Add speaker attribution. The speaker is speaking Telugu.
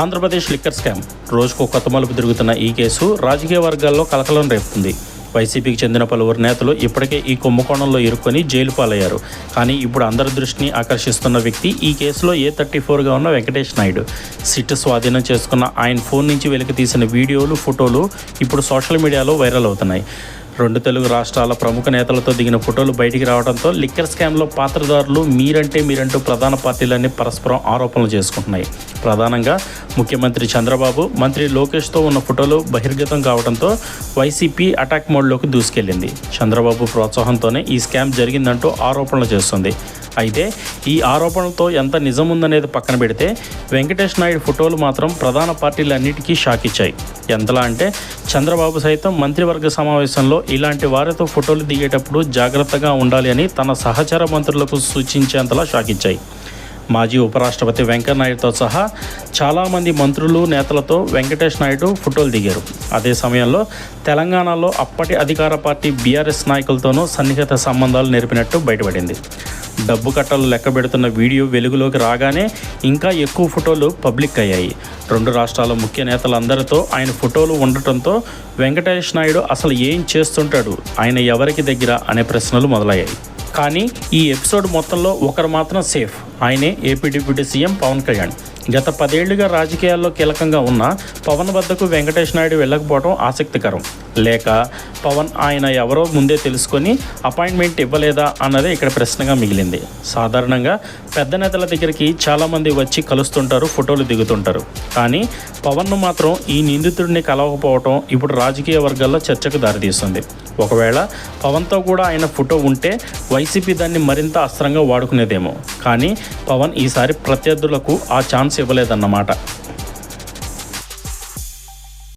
Speaker 1: Andhra Pradesh liquor scam. రోజుకు కొత్త మలుపు తిరుగుతున్న ఈ కేసు రాజకీయ వర్గాల్లో కలకలం రేపుతుంది. వైసీపీకి చెందిన పలువురు నేతలు ఇప్పటికే ఈ కుంభకోణంలో ఇరుక్కొని జైలు పాలయ్యారు. కానీ ఇప్పుడు అందరి దృష్టిని ఆకర్షిస్తున్న వ్యక్తి ఈ కేసులో ఏ థర్టీ ఫోర్గా ఉన్న వెంకటేష్ నాయుడు. సిట్ స్వాధీనం చేసుకున్న ఆయన ఫోన్ నుంచి వెలికి తీసిన వీడియోలు ఫోటోలు ఇప్పుడు సోషల్ మీడియాలో వైరల్ అవుతున్నాయి. రెండు తెలుగు రాష్ట్రాల ప్రముఖ నేతలతో దిగిన ఫోటోలు బయటికి రావడంతో లిక్కర్ స్కామ్లో పాత్రదారులు మీరంటే మీరంటూ ప్రధాన పార్టీలన్నీ పరస్పరం ఆరోపణలు చేసుకుంటున్నాయి. ప్రధానంగా ముఖ్యమంత్రి చంద్రబాబు మంత్రి లోకేష్తో ఉన్న ఫోటోలు బహిర్గతం కావడంతో వైసీపీ అటాక్ మోడ్లోకి దూసుకెళ్ళింది చంద్రబాబు ప్రోత్సాహంతోనే ఈ స్కామ్ జరిగిందంటూ ఆరోపణలు చేస్తుంది. అయితే ఈ ఆరోపణలతో ఎంత నిజం ఉందనేది పక్కన పెడితే వెంకటేష్ నాయుడు ఫోటోలు మాత్రం ప్రధాన పార్టీలన్నిటికీ షాక్ ఇచ్చాయి ఎంతలా అంటే చంద్రబాబు సైతం మంత్రివర్గ సమావేశంలో ఇలాంటి వారితో ఫోటోలు దిగేటప్పుడు జాగ్రత్తగా ఉండాలి అని తన సహచర మంత్రులకు సూచించేంతలా షాక్ ఇచ్చాయి మాజీ ఉపరాష్ట్రపతి వెంకయ్యనాయుడుతో సహా చాలామంది మంత్రులు నేతలతో వెంకటేష్ నాయుడు ఫోటోలు దిగారు. అదే సమయంలో తెలంగాణలో అప్పటి అధికార పార్టీ బీఆర్ఎస్ నాయకులతోనూ సన్నిహిత సంబంధాలు నేర్పినట్టు బయటపడింది. డబ్బు కట్టలు లెక్క పెడుతున్న వీడియో వెలుగులోకి రాగానే ఇంకా ఎక్కువ ఫోటోలు పబ్లిక్ అయ్యాయి. రెండు రాష్ట్రాల ముఖ్య నేతలందరితో ఆయన ఫోటోలు ఉండటంతో వెంకటేష్ నాయుడు అసలు ఏం చేస్తుంటాడు? ఆయన ఎవరికి దగ్గర? అనే ప్రశ్నలు మొదలయ్యాయి. కానీ ఈ ఎపిసోడ్ మొత్తంలో ఒకరు మాత్రం సేఫ్. ఆయనే AP deputy CM Pawan Kalyan. గత పదేళ్ళుగా రాజకీయాల్లో కీలకంగా ఉన్న పవన్ వద్దకు వెంకటేష్ నాయుడు వెళ్ళకపోవడం ఆసక్తికరం. లేక పవన్ ఆయన ఎవరో ముందే తెలుసుకొని అపాయింట్మెంట్ ఇవ్వలేదా అన్నదే ఇక్కడ ప్రశ్నగా మిగిలింది. సాధారణంగా పెద్ద నేతల దగ్గరికి చాలామంది వచ్చి కలుస్తుంటారు ఫోటోలు దిగుతుంటారు. కానీ పవన్ను మాత్రం ఈ నిందితుడిని కలవకపోవటం ఇప్పుడు రాజకీయ వర్గాల్లో చర్చకు దారితీస్తుంది. ఒకవేళ పవన్తో కూడా ఆయన ఫోటో ఉంటే వైసీపీ దాన్ని మరింత అస్త్రంగా వాడుకునేదేమో. కానీ పవన్ ఈసారి ప్రత్యర్థులకు ఆ ఛాన్స్ ఇవ్వలేదన్నమాట.